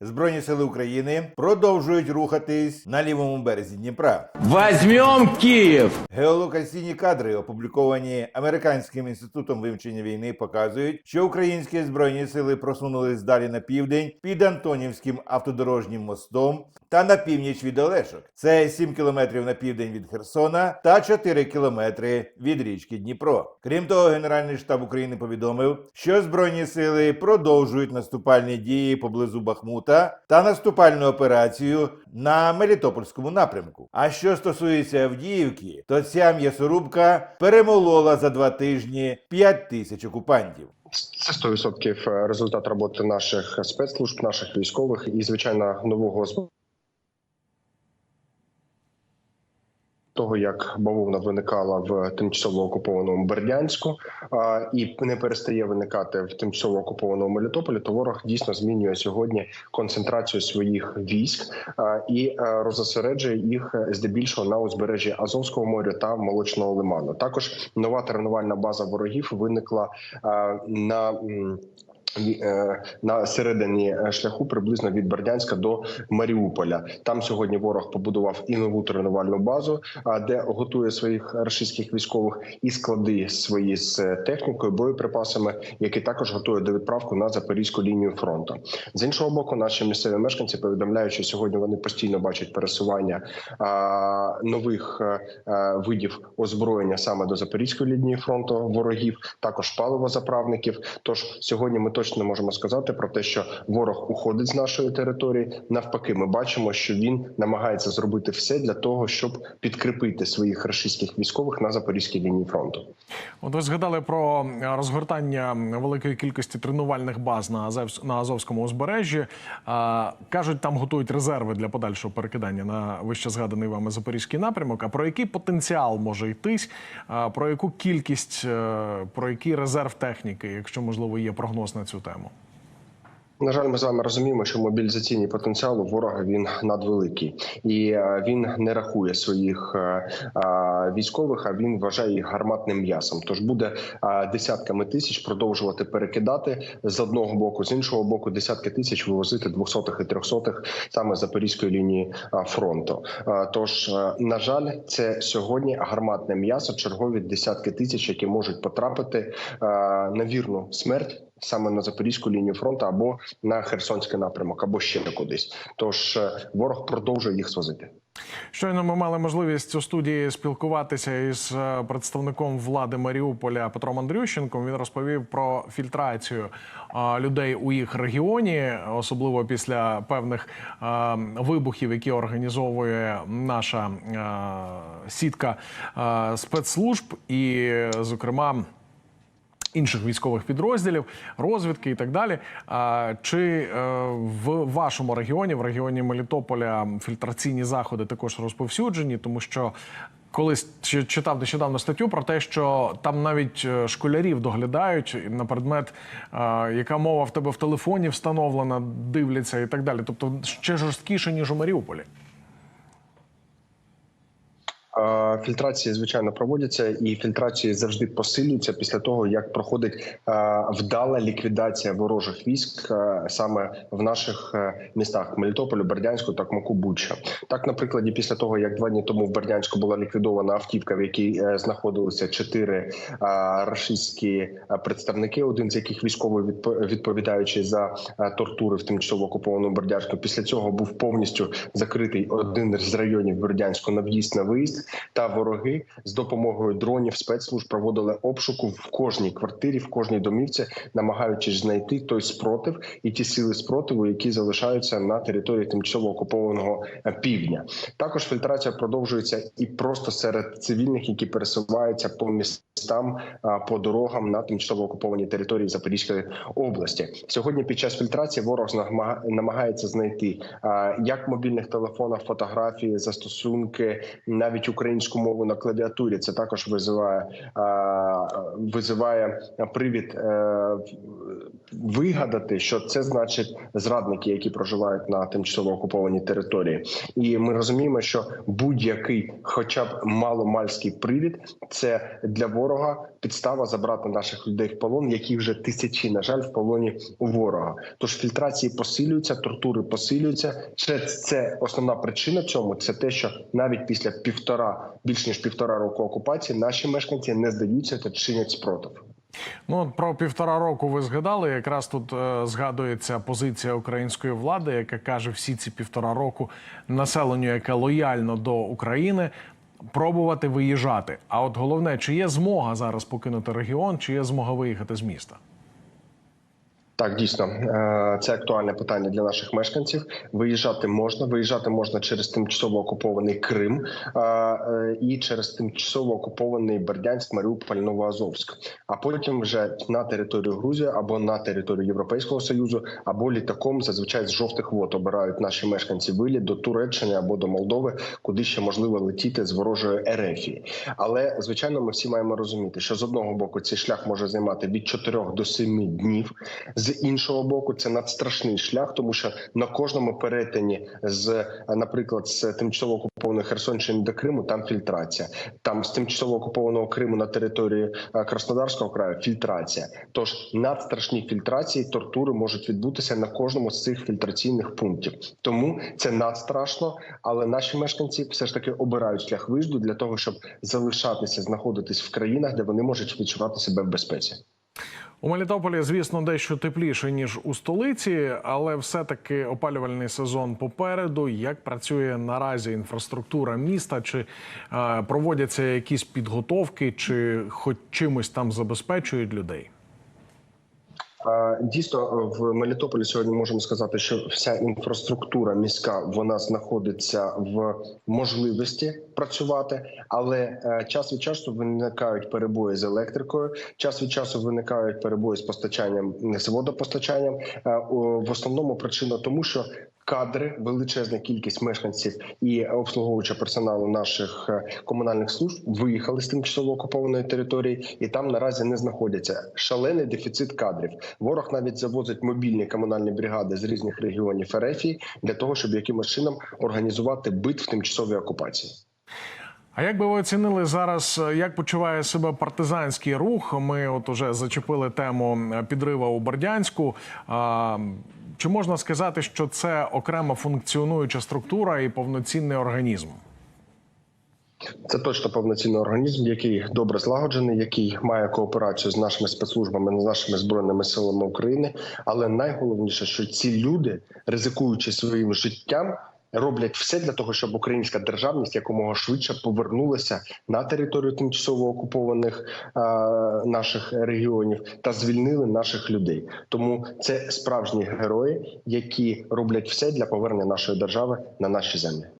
Збройні сили України продовжують рухатись на лівому березі Дніпра. Возьмем Київ! Геолокаційні кадри, опубліковані американським інститутом вивчення війни, показують, що українські збройні сили просунулись далі на південь під Антонівським автодорожнім мостом та на північ від Олешок. Це 7 кілометрів на південь від Херсона та 4 кілометри від річки Дніпро. Крім того, Генеральний штаб України повідомив, що збройні сили продовжують наступальні дії поблизу Бахмута та наступальну операцію на Мелітопольському напрямку. А що стосується Авдіївки, то ця м'ясорубка перемолола за два тижні 5 тисяч окупантів. Це 100% результат роботи наших спецслужб, наших військових і звичайно нового озброєння. Того як бавовна виникала в тимчасово окупованому Бердянську і не перестає виникати в тимчасово окупованому Мелітополі, то ворог дійсно змінює сьогодні концентрацію своїх військ і а, розосереджує їх е, здебільшого на узбережжі Азовського моря та Молочного лиману. Також нова тренувальна база ворогів виникла на е, на середині е, шляху приблизно від Бердянська до Маріуполя. Там сьогодні ворог побудував і нову тренувальну базу, а, де готує своїх російських військових і склади свої з е, технікою, боєприпасами, які також готує до відправку на запорізьку лінію фронту. З іншого боку, наші місцеві мешканці повідомляють, що сьогодні вони постійно бачать пересування нових е, е, видів озброєння саме до запорізької лінії фронту ворогів, також паливозаправників. Тож сьогодні ми точно можемо сказати про те, що ворог уходить з нашої території. Навпаки, ми бачимо, що він намагається зробити все для того, щоб підкріпити своїх російських військових на запорізькій лінії фронту. От ви згадали про е, розгортання великої кількості тренувальних баз на на Азовському узбережжі. Кажуть, там готують резерви для подальшого перекидання на вище згаданий вами запорізький напрямок. А про який потенціал може йтись? Про яку кількість, е, про який резерв техніки, якщо можливо є прогноз на цю тему? На жаль, ми з вами розуміємо, що мобілізаційний потенціал у ворога він надвеликий, і е, він не рахує своїх е, е, військових, а він вважає їх гарматним м'ясом. Тож буде десятками тисяч продовжувати перекидати з одного боку, з іншого боку, десятки тисяч вивозити двохсотих і трьохсотих саме запорізької лінії фронту. Тож, на жаль, це сьогодні гарматне м'ясо, чергові десятки тисяч, які можуть потрапити на вірну смерть саме на запорізьку лінію фронту або на Херсонський напрямок, або ще кудись. Тож е, ворог продовжує їх свозити. Щойно ми мали можливість у студії спілкуватися із е, представником влади Маріуполя Петром Андрющенком. Він розповів про фільтрацію е, людей у їх регіоні, особливо після певних вибухів, які організовує наша сітка спецслужб, і, зокрема інших військових підрозділів, розвідки і так далі. Чи е, в вашому регіоні, в регіоні Мелітополя, фільтраційні заходи також розповсюджені, тому що. Колись чи- читав нещодавно статтю про те, що там навіть е, школярів доглядають на предмет, е, яка мова в тебе в телефоні встановлена, дивляться і так далі. Тобто ще жорсткіше ніж у Маріуполі. Е, Фільтрації звичайно проводяться, і фільтрації завжди посилюються після того, як проходить е, вдала ліквідація ворожих військ е, саме в наших е, містах Мелітополю, Бердянську та Буча. Так, на прикладі, після того як два дні тому в Бердянську була ліквідована автівка, в якій знаходилися чотири рашистські представники, один з яких військовий відпо- відповідаючий за тортури в тимчасово окупованому Бердянську. Після цього був повністю закритий один з районів Бердянську на в'їзд на виїзд. Та вороги з допомогою дронів спецслужб проводили обшуку в кожній квартирі, в кожній домівці, намагаючись знайти той спротив і ті сили спротиву, які залишаються на території тимчасово окупованого е, півдня. Також фільтрація продовжується і просто серед цивільних, які пересуваються по містам, по дорогам на тимчасово окупованій території Запорізької області. Сьогодні під час фільтрації ворог намага- намагається знайти як мобільних телефонах фотографії, застосунки, навіть українську мову на клавіатурі. Це також визиває визиває привід е, вигадати, що це значить зрадники, які проживають на тимчасово окупованій території. І ми розуміємо, що будь-який, хоча б маломальський привід, це для ворога підстава забрати наших людей в полон, які вже тисячі, на жаль, в полоні у ворога. Тож фільтрації посилюються, тортури посилюються. Це, це основна причина цьому. Це те, що навіть після півтора більш ніж півтора року окупації наші мешканці не здаються та чинять спротив. Ну от про півтора року ви згадали. Якраз тут е, згадується позиція української влади, яка каже, всі ці півтора року населенню, яке лояльно до України, пробувати виїжджати. А от головне, чи є змога зараз покинути регіон, чи є змога виїхати з міста? Так, дійсно, е, це актуальне питання для наших мешканців. Виїжджати можна. Виїжджати можна через тимчасово окупований Крим е, е, і через тимчасово окупований Бердянськ, Маріуполь, Новоазовськ. А потім вже на територію Грузії або на територію Європейського союзу, або літаком зазвичай з жовтих вод обирають наші мешканці виліт до Туреччини або до Молдови, куди ще можливо летіти з ворожої Ерефії. Але звичайно, ми всі маємо розуміти, що з одного боку цей шлях може займати від 4 до 7 днів. З іншого боку, це надстрашний шлях, тому що на кожному перетині з, наприклад, з тимчасово окупованої Херсонщини до Криму там фільтрація. Там з тимчасово окупованого Криму на території е, Краснодарського краю фільтрація. Тож надстрашні фільтрації, тортури можуть відбутися на кожному з цих фільтраційних пунктів. Тому це надстрашно, але наші мешканці все ж таки обирають шлях виїзду для того, щоб залишатися, знаходитись в країнах, де вони можуть відчувати себе в безпеці. У Мелітополі, звісно, дещо тепліше ніж у столиці, але все-таки опалювальний сезон попереду. Як працює наразі інфраструктура міста? Чи е, проводяться якісь підготовки, чи хоч чимось там забезпечують людей? Дійсно, в Мелітополі сьогодні можемо сказати, що вся інфраструктура міська вона знаходиться в можливості працювати, але е, час від часу виникають перебої з електрикою. Час від часу виникають перебої з постачанням з водопостачанням. Е, В основному причина тому, що Кадри, величезна кількість мешканців і обслуговуючого персоналу наших е, комунальних служб виїхали з тимчасово окупованої території, і там наразі не знаходяться шалений дефіцит кадрів. Ворог навіть завозить мобільні комунальні бригади з різних регіонів РФ для того, щоб якимось чином організувати бит в тимчасовій окупації. А як би ви оцінили зараз, е, як почуває себе партизанський рух? Ми от уже зачепили тему е, підрива у Бердянську. Чи можна сказати, що це окрема функціонуюча структура і повноцінний організм? Це точно повноцінний організм, який добре злагоджений, який має кооперацію з нашими спецслужбами, з нашими збройними силами України. Але найголовніше, що ці люди, ризикуючи своїм життям, роблять все для того, щоб українська державність якомога швидше повернулася на територію тимчасово окупованих е, наших регіонів та звільнили наших людей. Тому це справжні герої, які роблять все для повернення нашої держави на наші землі.